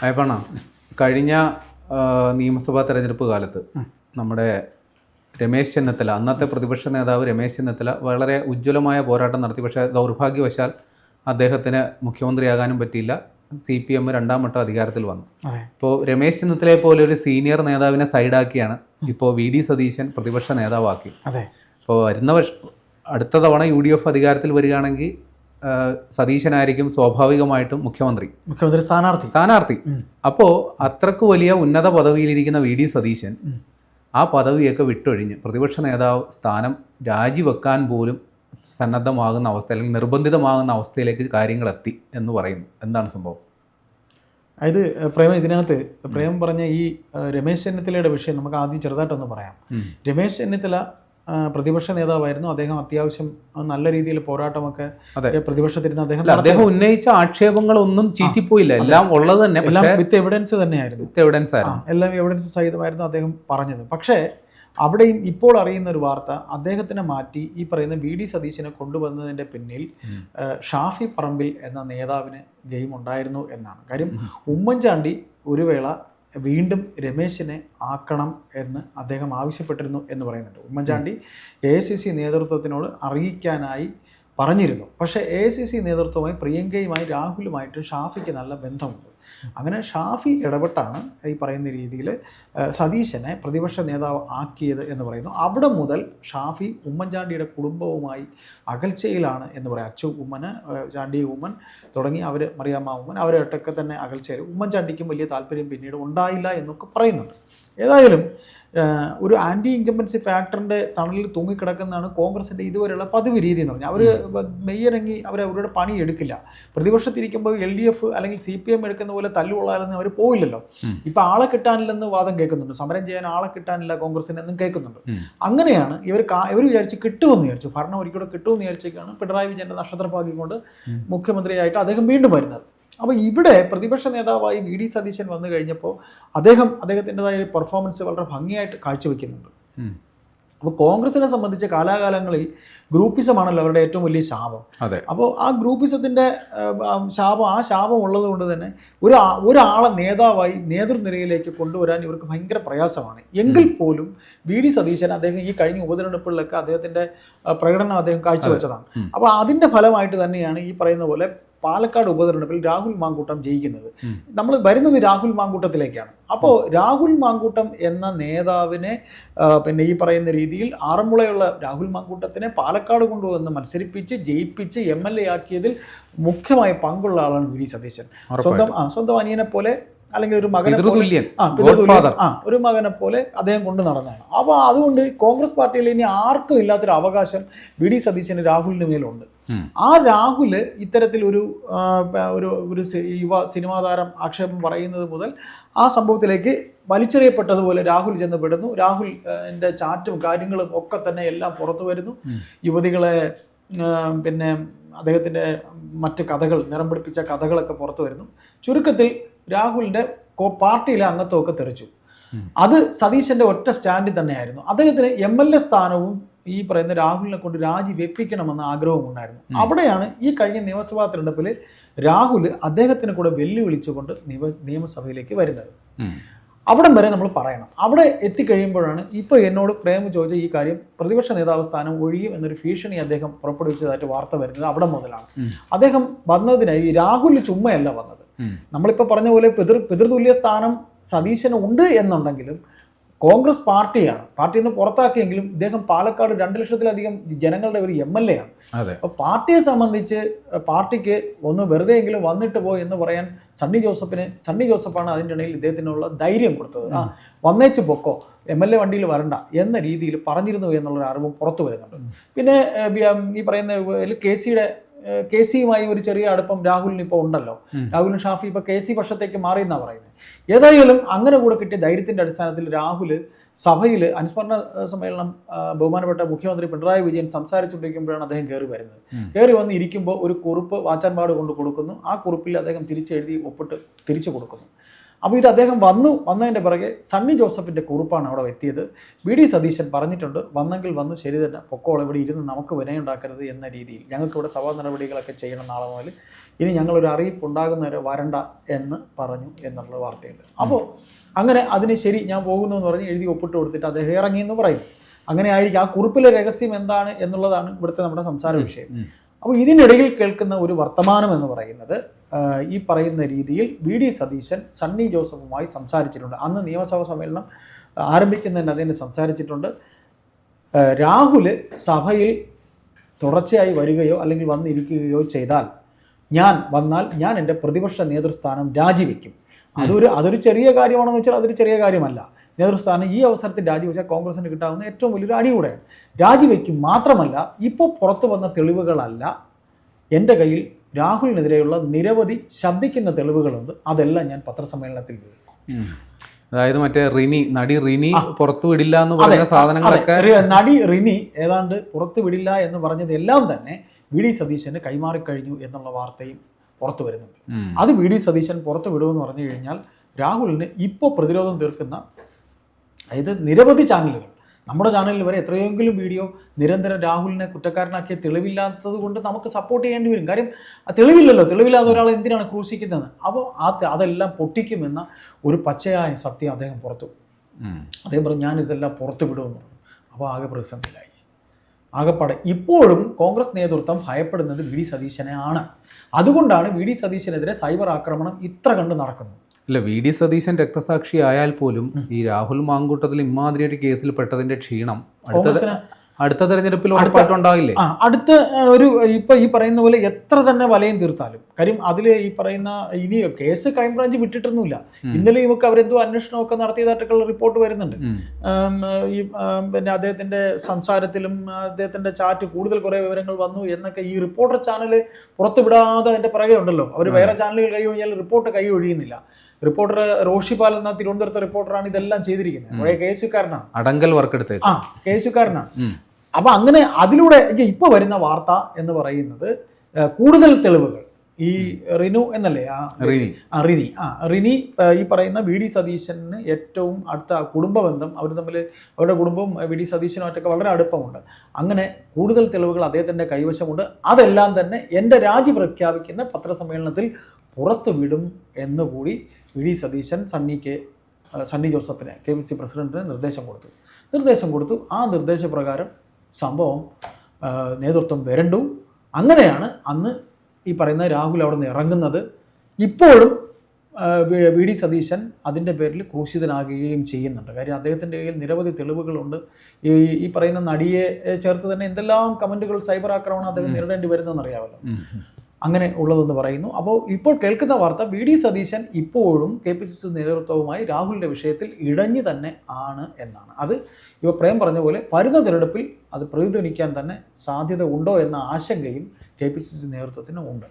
അയപ്പണ കഴിഞ്ഞ നിയമസഭാ തെരഞ്ഞെടുപ്പ് കാലത്ത് നമ്മുടെ രമേശ് ചെന്നിത്തല അന്നത്തെ പ്രതിപക്ഷ നേതാവ് രമേശ് ചെന്നിത്തല വളരെ ഉജ്ജ്വലമായ പോരാട്ടം നടത്തി. പക്ഷേ ദൗർഭാഗ്യവശാൽ അദ്ദേഹത്തിന് മുഖ്യമന്ത്രിയാകാനും പറ്റിയില്ല. സി പി എം രണ്ടാം വട്ടം അധികാരത്തിൽ വന്നു. ഇപ്പോൾ രമേശ് ചെന്നിത്തലയെ പോലെ ഒരു സീനിയർ നേതാവിനെ സൈഡാക്കിയാണ് ഇപ്പോൾ വി ഡി സതീശൻ പ്രതിപക്ഷ നേതാവാക്കി. അപ്പോൾ വരുന്ന വർഷം അടുത്ത തവണ യു ഡി എഫ് അധികാരത്തിൽ വരികയാണെങ്കിൽ സതീശനായിരിക്കും സ്വാഭാവികമായിട്ടും മുഖ്യമന്ത്രി. മുഖ്യമന്ത്രി സ്ഥാനാർത്ഥി. സ്ഥാനാർത്ഥി. അപ്പോൾ അത്രയ്ക്ക് വലിയ ഉന്നത പദവിയിലിരിക്കുന്ന വി. ഡി. സതീശൻ ആ പദവിയൊക്കെ വിട്ടൊഴിഞ്ഞ് പ്രതിപക്ഷ നേതാവ് സ്ഥാനം രാജിവെക്കാൻ പോലും സന്നദ്ധമാകുന്ന അവസ്ഥ അല്ലെങ്കിൽ നിർബന്ധിതമാകുന്ന അവസ്ഥയിലേക്ക് കാര്യങ്ങൾ എത്തി എന്ന് പറയുന്നു. എന്താണ് സംഭവം? അതായത് പ്രേമ ഇതിനകത്ത് പ്രേം പറഞ്ഞ ഈ രമേശ് ചെന്നിത്തലയുടെ വിഷയം നമുക്ക് ആദ്യം ചെറുതായിട്ടൊന്ന് പറയാം. രമേശ് ചെന്നിത്തല പ്രതിപക്ഷ നേതാവായിരുന്നു. അദ്ദേഹം അത്യാവശ്യം നല്ല രീതിയിൽ പോരാട്ടമൊക്കെ പ്രതിപക്ഷത്തിരുന്ന അദ്ദേഹം അദ്ദേഹം ഉന്നയിച്ച ആക്ഷേപങ്ങളൊന്നും ചീറ്റിപ്പോയില്ല. എല്ലാം ഉള്ളത് തന്നെ. എല്ലാം വിത്ത് എവിഡൻസ് തന്നെയായിരുന്നു. വിത്ത് എവിഡൻസ് ആയിരുന്നു. എല്ലാം എവിഡൻസ് സഹിതമായിരുന്നു അദ്ദേഹം പറഞ്ഞത്. പക്ഷേ അവിടെയും ഇപ്പോൾ അറിയുന്ന ഒരു വാർത്ത അദ്ദേഹത്തിനെ മാറ്റി ഈ പറയുന്ന വി ഡി സതീശനെ കൊണ്ടുവന്നതിന്റെ പിന്നിൽ ഷാഫി പറമ്പിൽ എന്ന നേതാവിന് ഗെയിം ഉണ്ടായിരുന്നു എന്നാണ്. കാര്യം ഉമ്മൻചാണ്ടി ഒരു വേള വീണ്ടും രമേശിനെ ആക്കണം എന്ന് അദ്ദേഹം ആവശ്യപ്പെട്ടിരുന്നു എന്ന് പറയുന്നുണ്ട്. Oommen Chandy A I C C നേതൃത്വത്തിനോട് അറിയിക്കാനായി പറഞ്ഞിരുന്നു. പക്ഷേ എ ഐ സി സി നേതൃത്വവുമായി പ്രിയങ്കയുമായി രാഹുലുമായിട്ട് ഷാഫിക്ക് നല്ല ബന്ധമുണ്ട്. അങ്ങനെ ഷാഫി ഇടപെട്ടാണ് ഈ പറയുന്ന രീതിയിൽ സതീശനെ പ്രതിപക്ഷ നേതാവ് ആക്കിയത് എന്ന് പറയുന്നു. അവിടെ മുതൽ ഷാഫി ഉമ്മൻചാണ്ടിയുടെ കുടുംബവുമായി അകൽച്ചയിലാണ് എന്ന് പറയാം. അച്ചു ഉമ്മന് ചാണ്ടി ഉമ്മൻ തുടങ്ങി അവർ മറിയാമ്മ ഉമ്മൻ അവരൊട്ടൊക്കെ തന്നെ അകൽച്ചയിൽ. ഉമ്മൻചാണ്ടിക്കും വലിയ താല്പര്യം പിന്നീട് ഉണ്ടായില്ല എന്നൊക്കെ പറയുന്നുണ്ട്. ഏതായാലും ഒരു ആന്റി ഇൻകമ്പൻസി ഫാക്ടറിന്റെ തണലിൽ തൂങ്ങിക്കിടക്കുന്നതാണ് കോൺഗ്രസിന്റെ ഇതുവരെയുള്ള പതിവ് രീതി എന്ന് പറഞ്ഞാൽ. അവർ മെയ്യനങ്ങി അവർ അവരുടെ പണി എടുക്കില്ല. പ്രതിപക്ഷത്തിരിക്കുമ്പോൾ എൽ ഡി എഫ് അല്ലെങ്കിൽ സി പി എം എടുക്കുന്ന പോലെ തല്ലുകൊള്ളാലെന്ന് അവർ പോയില്ലല്ലോ ഇപ്പം ആളെ കിട്ടാനില്ലെന്ന് വാദം കേൾക്കുന്നുണ്ട്. സമരം ചെയ്യാൻ ആളെ കിട്ടാനില്ല കോൺഗ്രസിന് എന്നും കേൾക്കുന്നുണ്ട്. അങ്ങനെയാണ് ഇവർ ഇവർ വിചാരിച്ച് കിട്ടുമെന്ന് വിചാരിച്ചു. ഭരണം ഒരിക്കലും കിട്ടുമെന്ന് വിചാരിച്ചേക്കാണ് പിണറായി വിജയന്റെ നക്ഷത്രഭാഗ്യം കൊണ്ട് മുഖ്യമന്ത്രിയായിട്ട് അദ്ദേഹം വീണ്ടും വരുന്നത്. അപ്പോൾ ഇവിടെ പ്രതിപക്ഷ നേതാവായി വി ഡി സതീശൻ വന്നു കഴിഞ്ഞപ്പോൾ അദ്ദേഹം അദ്ദേഹത്തിന്റെതായ ഒരു പെർഫോമൻസ് വളരെ ഭംഗിയായിട്ട് കാഴ്ചവെക്കുന്നുണ്ട്. അപ്പോൾ കോൺഗ്രസിനെ സംബന്ധിച്ച് കാലാകാലങ്ങളിൽ ഗ്രൂപ്പിസമാണല്ലോ അവരുടെ ഏറ്റവും വലിയ ശാപം. അതെ. അപ്പോൾ ആ ഗ്രൂപ്പിസത്തിന്റെ ശാപം ആ ശാപം ഉള്ളത് കൊണ്ട് തന്നെ ഒരു ഒരാളെ നേതാവായി നേതൃനിരയിലേക്ക് കൊണ്ടുവരാൻ ഇവർക്ക് ഭയങ്കര പ്രയാസമാണ്. എങ്കിൽ പോലും വി ഡി സതീശൻ അദ്ദേഹം ഈ കഴിഞ്ഞ ഉപതെരഞ്ഞെടുപ്പുകളിലൊക്കെ അദ്ദേഹത്തിന്റെ പ്രകടനം അദ്ദേഹം കാഴ്ചവെച്ചതാണ്. അപ്പോൾ അതിന്റെ ഫലമായിട്ട് തന്നെയാണ് ഈ പറയുന്ന പോലെ പാലക്കാട് ഉപതെരഞ്ഞെടുപ്പിൽ രാഹുൽ മാങ്കൂട്ടം ജയിക്കുന്നത്. നമ്മൾ വരുന്നത് രാഹുൽ മാങ്കൂട്ടത്തിലേക്കാണ്. അപ്പോൾ രാഹുൽ മാങ്കൂട്ടം എന്ന നേതാവിനെ പിന്നെ ഈ പറയുന്ന രീതിയിൽ ആറന്മുളയുള്ള രാഹുൽ മാങ്കൂട്ടത്തിനെ പാലക്കാട് കൊണ്ടുവന്ന് മത്സരിപ്പിച്ച് ജയിപ്പിച്ച് എം എൽ എ ആക്കിയതിൽ മുഖ്യമായ പങ്കുള്ള ആളാണ് വി ഡി സതീശൻ. സ്വന്തം സ്വന്തം അനിയനെ പോലെ അല്ലെങ്കിൽ ഒരു മകനെ പോലെ ആ ഒരു മകനെ പോലെ അദ്ദേഹം കൊണ്ട് നടന്നതാണ്. അപ്പോൾ അതുകൊണ്ട് കോൺഗ്രസ് പാർട്ടിയിൽ ഇനി ആർക്കും ഇല്ലാത്തൊരു അവകാശം വി ഡി സതീശന് രാഹുലിന് മേലുണ്ട്. ആ രാഹുൽ ഇത്തരത്തിൽ ഒരു ഒരു ഒരു യുവ സിനിമാ താരം ആക്ഷേപം പറയുന്നത് മുതൽ ആ സംഭവത്തിലേക്ക് വലിച്ചെറിയപ്പെട്ടതുപോലെ രാഹുൽ ചെന്ന് പെടുന്നു രാഹുൽ എന്റെ ചാറ്റും കാര്യങ്ങളും ഒക്കെ തന്നെ എല്ലാം പുറത്തു വരുന്നു. യുവതികളെ പിന്നെ അദ്ദേഹത്തിന്റെ മറ്റ് കഥകൾ നിറം പിടിപ്പിച്ച കഥകളൊക്കെ പുറത്തു വരുന്നു. ചുരുക്കത്തിൽ രാഹുലിന്റെ കോ പാർട്ടിയിലെ അംഗത്വമൊക്കെ തെറിച്ചു. അത് സതീശന്റെ ഒറ്റ സ്റ്റാൻഡിൽ തന്നെയായിരുന്നു. അദ്ദേഹത്തിന് എം എൽ എ സ്ഥാനവും ഈ പറയുന്ന രാഹുലിനെ കൊണ്ട് രാജി വെപ്പിക്കണമെന്ന ആഗ്രഹവും ഉണ്ടായിരുന്നു. അവിടെയാണ് ഈ കഴിഞ്ഞ നിയമസഭാ തെരഞ്ഞെടുപ്പിൽ രാഹുൽ അദ്ദേഹത്തിന് കൂടെ വെല്ലുവിളിച്ചുകൊണ്ട് നിയമ നിയമസഭയിലേക്ക് വരുന്നത്. അവിടം വരെ നമ്മൾ പറയണം. അവിടെ എത്തിക്കഴിയുമ്പോഴാണ് ഇപ്പോൾ എന്നോട് പ്രേമ ചോദിച്ച ഈ കാര്യം പ്രതിപക്ഷ നേതാവ് സ്ഥാനം ഒഴിയും എന്നൊരു ഭീഷണി അദ്ദേഹം പുറപ്പെടുവിച്ചതായിട്ട് വാർത്ത വരുന്നത് അവിടെ മുതലാണ്. അദ്ദേഹം വന്നതിനായി രാഹുൽ ചുമ്മയല്ല വന്നത്. നമ്മളിപ്പോൾ പറഞ്ഞ പോലെ പിതൃ പിതൃതുല്യ സ്ഥാനം സതീശന് ഉണ്ട് എന്നുണ്ടെങ്കിലും കോൺഗ്രസ് പാർട്ടിയാണ്. പാർട്ടിയിൽ നിന്ന് പുറത്താക്കിയെങ്കിലും ഇദ്ദേഹം പാലക്കാട് രണ്ട് ലക്ഷത്തിലധികം ജനങ്ങളുടെ ഒരു എം എൽ എ ആണ്. അപ്പോൾ പാർട്ടിയെ സംബന്ധിച്ച് പാർട്ടിക്ക് ഒന്ന് വെറുതെ എങ്കിലും വന്നിട്ട് പോയി എന്ന് പറയാൻ സണ്ണി ജോസഫിന് സണ്ണി ജോസഫാണ് അതിന്റെ ഇടയിൽ ഇദ്ദേഹത്തിനുള്ള ധൈര്യം കൊടുത്തത്. ആ വന്നേച്ച് പൊക്കോ എം എൽ എ വണ്ടിയിൽ വരണ്ട എന്ന രീതിയിൽ പറഞ്ഞിരുന്നു എന്നുള്ളൊരു അറിവും പുറത്തു വരുന്നുണ്ട്. പിന്നെ ഈ പറയുന്ന കെ സിയുടെ കെ സിയുമായി ഒരു ചെറിയ അടുപ്പം രാഹുലിന് ഇപ്പോൾ ഉണ്ടല്ലോ. രാഹുലും ഷാഫി ഇപ്പോൾ കെ സി പക്ഷത്തേക്ക് മാറി എന്നാണ് പറയുന്നത് ഏതായാലും അങ്ങനെ കൂടെ കിട്ടിയ ധൈര്യത്തിന്റെ അടിസ്ഥാനത്തിൽ രാഹുൽ സഭയിൽ അനുസ്മരണ സമ്മേളനം ബഹുമാനപ്പെട്ട മുഖ്യമന്ത്രി പിണറായി വിജയൻ സംസാരിച്ചുകൊണ്ടിരിക്കുമ്പോഴാണ് അദ്ദേഹം കയറി വരുന്നത്. കയറി വന്ന് ഇരിക്കുമ്പോൾ ഒരു കുറിപ്പ് വാച്ചാൻപാട് കൊണ്ട് കൊടുക്കുന്നു. ആ കുറിപ്പിൽ അദ്ദേഹം തിരിച്ചെഴുതി ഒപ്പിട്ട് തിരിച്ചു കൊടുക്കുന്നു. അപ്പോൾ ഇത് അദ്ദേഹം വന്നു വന്നതിന്റെ പിറകെ സണ്ണി ജോസഫിന്റെ കുറിപ്പാണ് അവിടെ എത്തിയത്. വി ഡി സതീശൻ പറഞ്ഞിട്ടുണ്ട് വന്നെങ്കിൽ വന്നു ശരി തന്നെ പൊക്കോളം ഇവിടെ ഇരുന്ന് നമുക്ക് വിനയുണ്ടാക്കരുത് എന്ന രീതിയിൽ. ഞങ്ങൾക്ക് ഇവിടെ സഭാ നടപടികളൊക്കെ ചെയ്യണം നാളെ മുതൽ. ഇനി ഞങ്ങളൊരു അറിയിപ്പ് ഉണ്ടാകുന്നവരെ വരണ്ട എന്ന് പറഞ്ഞു എന്നുള്ള വാർത്തയുണ്ട്. അപ്പോൾ അങ്ങനെ അതിന് ശരി ഞാൻ പോകുന്നു എന്ന് പറഞ്ഞ് എഴുതി ഒപ്പിട്ട് കൊടുത്തിട്ട് അദ്ദേഹം ഇറങ്ങി എന്ന് പറയും. അങ്ങനെ ആയിരിക്കും ആ കുറിപ്പിലെ രഹസ്യം എന്താണ് എന്നുള്ളതാണ് ഇവിടുത്തെ നമ്മുടെ സംസാര വിഷയം. അപ്പോൾ ഇതിനിടയിൽ കേൾക്കുന്ന ഒരു വർത്തമാനം എന്ന് പറയുന്നത് ഈ പറയുന്ന രീതിയിൽ വി ഡി സതീശൻ സണ്ണി ജോസഫുമായി സംസാരിച്ചിട്ടുണ്ട്. അന്ന് നിയമസഭാ സമ്മേളനം ആരംഭിക്കുന്നതിന് അദ്ദേഹം സംസാരിച്ചിട്ടുണ്ട്. രാഹുൽ സഭയിൽ തുടർച്ചയായി വരികയോ അല്ലെങ്കിൽ വന്നിരിക്കുകയോ ചെയ്താൽ ഞാൻ വന്നാൽ ഞാൻ എന്റെ പ്രതിപക്ഷ നേതൃസ്ഥാനം രാജിവെക്കും. അതൊരു അതൊരു ചെറിയ കാര്യമാണെന്ന് വെച്ചാൽ അതൊരു ചെറിയ കാര്യമല്ല. നേതൃസ്ഥാനം ഈ അവസരത്തിൽ രാജിവെച്ചാൽ കോൺഗ്രസിന് കിട്ടാവുന്ന ഏറ്റവും വലിയൊരു അടി കൂടെയാണ്. രാജിവെക്കും മാത്രമല്ല ഇപ്പോൾ പുറത്തു വന്ന തെളിവുകളല്ല. എന്റെ കയ്യിൽ രാഹുലിനെതിരെയുള്ള നിരവധി ശബ്ദിക്കുന്ന തെളിവുകളുണ്ട്. അതെല്ലാം ഞാൻ പത്രസമ്മേളനത്തിൽ അതായത് മറ്റേ റിനി നടി റിനി പുറത്തു വിടില്ല എന്ന് പറഞ്ഞ സാധനങ്ങളൊക്കെ നടി റിനി ഏതാണ്ട് പുറത്തു വിടില്ല എന്ന് പറഞ്ഞതെല്ലാം തന്നെ വി ഡി സതീശന് കൈമാറിക്കഴിഞ്ഞു എന്നുള്ള വാർത്തയും പുറത്തു വരുന്നുണ്ട്. അത് വി ഡി സതീശൻ പുറത്തു വിടുമെന്ന് പറഞ്ഞു കഴിഞ്ഞാൽ രാഹുലിന് ഇപ്പോൾ പ്രതിരോധം തീർക്കുന്ന അതായത് നിരവധി ചാനലുകൾ. നമ്മുടെ ചാനലിൽ വരെ എത്രയെങ്കിലും വീഡിയോ നിരന്തരം രാഹുലിനെ കുറ്റക്കാരനാക്കിയ തെളിവില്ലാത്തത് കൊണ്ട് നമുക്ക് സപ്പോർട്ട് ചെയ്യേണ്ടി വരും. കാര്യം തെളിവില്ലല്ലോ. തെളിവില്ലാത്ത ഒരാളെ എന്തിനാണ് ക്രൂശിക്കുന്നത് അപ്പോൾ ആ അതെല്ലാം പൊട്ടിക്കുമെന്ന ഒരു പച്ചയായ സത്യം അദ്ദേഹം പുറത്തു. അദ്ദേഹം പറഞ്ഞു ഞാൻ ഇതെല്ലാം പുറത്തു വിടുമെന്ന് പറഞ്ഞു. അപ്പോൾ ആകെ പ്രതിസന്ധിയിലായി. ആകെപ്പാടെ ഇപ്പോഴും കോൺഗ്രസ് നേതൃത്വം ഭയപ്പെടുന്നത് വി. ഡി. സതീശനെ ആണ് അതുകൊണ്ടാണ് വി. ഡി. സതീശനെതിരെ സൈബർ ആക്രമണം ഇത്ര കണ്ട് നടക്കുന്നത്. അല്ല വി ഡി സതീശൻ രക്തസാക്ഷി ആയാൽ പോലും ഈ രാഹുൽ മാങ്കൂട്ടത്തിൽ ഇമാതിരി ഒരു കേസിൽ പെട്ടതിന്റെ ക്ഷീണം. അടുത്ത അടുത്ത തെരഞ്ഞെടുപ്പിൽ ഉറപ്പായിട്ടുണ്ടാകില്ലേ അടുത്ത ഒരു ഇപ്പൊ ഈ പറയുന്ന പോലെ എത്ര തന്നെ വലയം തീർത്താലും കാര്യം അതിൽ ഈ പറയുന്ന ഇനി കേസ് ക്രൈംബ്രാഞ്ച് വിട്ടിട്ടൊന്നുമില്ല. ഇന്നലെ ഇവക്ക് അവരെന്തോ അന്വേഷണമൊക്കെ നടത്തിയതായിട്ടുള്ള റിപ്പോർട്ട് വരുന്നുണ്ട്. ഈ പിന്നെ അദ്ദേഹത്തിന്റെ സംസാരത്തിലും അദ്ദേഹത്തിന്റെ ചാറ്റ് കൂടുതൽ കുറെ വിവരങ്ങൾ വന്നു എന്നൊക്കെ ഈ റിപ്പോർട്ടർ ചാനൽ പുറത്തുവിടാതെ അതിന്റെ പിറകെ ഉണ്ടല്ലോ. അവർ വേറെ ചാനലുകൾ കൈ കഴിഞ്ഞാൽ റിപ്പോർട്ട് കൈ ഒഴിയുന്നില്ല. റിപ്പോർട്ടർ റോഷിപാൽ എന്ന തിരുവനന്തപുരത്തെ റിപ്പോർട്ടറാണ് ഇതെല്ലാം ചെയ്തിരിക്കുന്നത്. പഴയ കെ അടങ്കൽ വർക്ക് ആ കെ അപ്പൊ അങ്ങനെ അതിലൂടെ ഇപ്പൊ വരുന്ന വാർത്ത എന്ന് പറയുന്നത് കൂടുതൽ തെളിവുകൾ. ഈ റിനു എന്നല്ലേ? ആ റിനി. ആ റിനി. ആ റിനി ഈ പറയുന്ന വി ഡി സതീശന് ഏറ്റവും അടുത്ത കുടുംബ ബന്ധം അവർ തമ്മിൽ അവരുടെ കുടുംബവും വി ഡി സതീശനുമായിട്ടൊക്കെ വളരെ അടുപ്പമുണ്ട്. അങ്ങനെ കൂടുതൽ തെളിവുകൾ അദ്ദേഹത്തിന്റെ കൈവശമുണ്ട്. അതെല്ലാം തന്നെ എന്റെ രാജി പ്രഖ്യാപിക്കുന്ന പത്രസമ്മേളനത്തിൽ പുറത്തു വിടും എന്നുകൂടി വി ഡി സതീശൻ സണ്ണിക്ക് സണ്ണി ജോസഫിന് കെ പി സി പ്രസിഡന്റിന് നിർദ്ദേശം കൊടുത്തു. നിർദ്ദേശം കൊടുത്തു. ആ നിർദ്ദേശപ്രകാരം സംഭവം നേതൃത്വം വരണ്ടു. അങ്ങനെയാണ് അന്ന് ഈ പറയുന്ന രാഹുൽ അവിടെ നിന്ന് ഇറങ്ങുന്നത്. ഇപ്പോഴും വി- ഡി സതീശൻ അതിന്റെ പേരിൽ ക്രൂശിതനാകുകയും ചെയ്യുന്നുണ്ട്. കാര്യം അദ്ദേഹത്തിന്റെ കയ്യിൽ നിരവധി തെളിവുകളുണ്ട്. ഈ ഈ പറയുന്ന നടിയെ ചേർത്ത് തന്നെ എന്തെല്ലാം കമന്റുകൾ സൈബർ ആക്രമണം അദ്ദേഹം നേരിടേണ്ടി വരുന്നതെന്ന് അറിയാമല്ലോ. അങ്ങനെ ഉള്ളതെന്ന് പറയുന്നു. അപ്പോൾ ഇപ്പോൾ കേൾക്കുന്ന വാർത്ത വി ഡി സതീശൻ ഇപ്പോഴും കെ പി സി സി നേതൃത്വവുമായി രാഹുലിന്റെ വിഷയത്തിൽ ഇടഞ്ഞു തന്നെ ആണ് എന്നാണ്. അത് ഇവ പ്രേം പറഞ്ഞ പോലെ വരുന്ന തിരഞ്ഞെടുപ്പിൽ അത് പ്രതിധ്വനിക്കാൻ തന്നെ സാധ്യത ഉണ്ടോ എന്ന ആശങ്കയും കെ പി സി സി നേതൃത്വത്തിന് ഉണ്ട്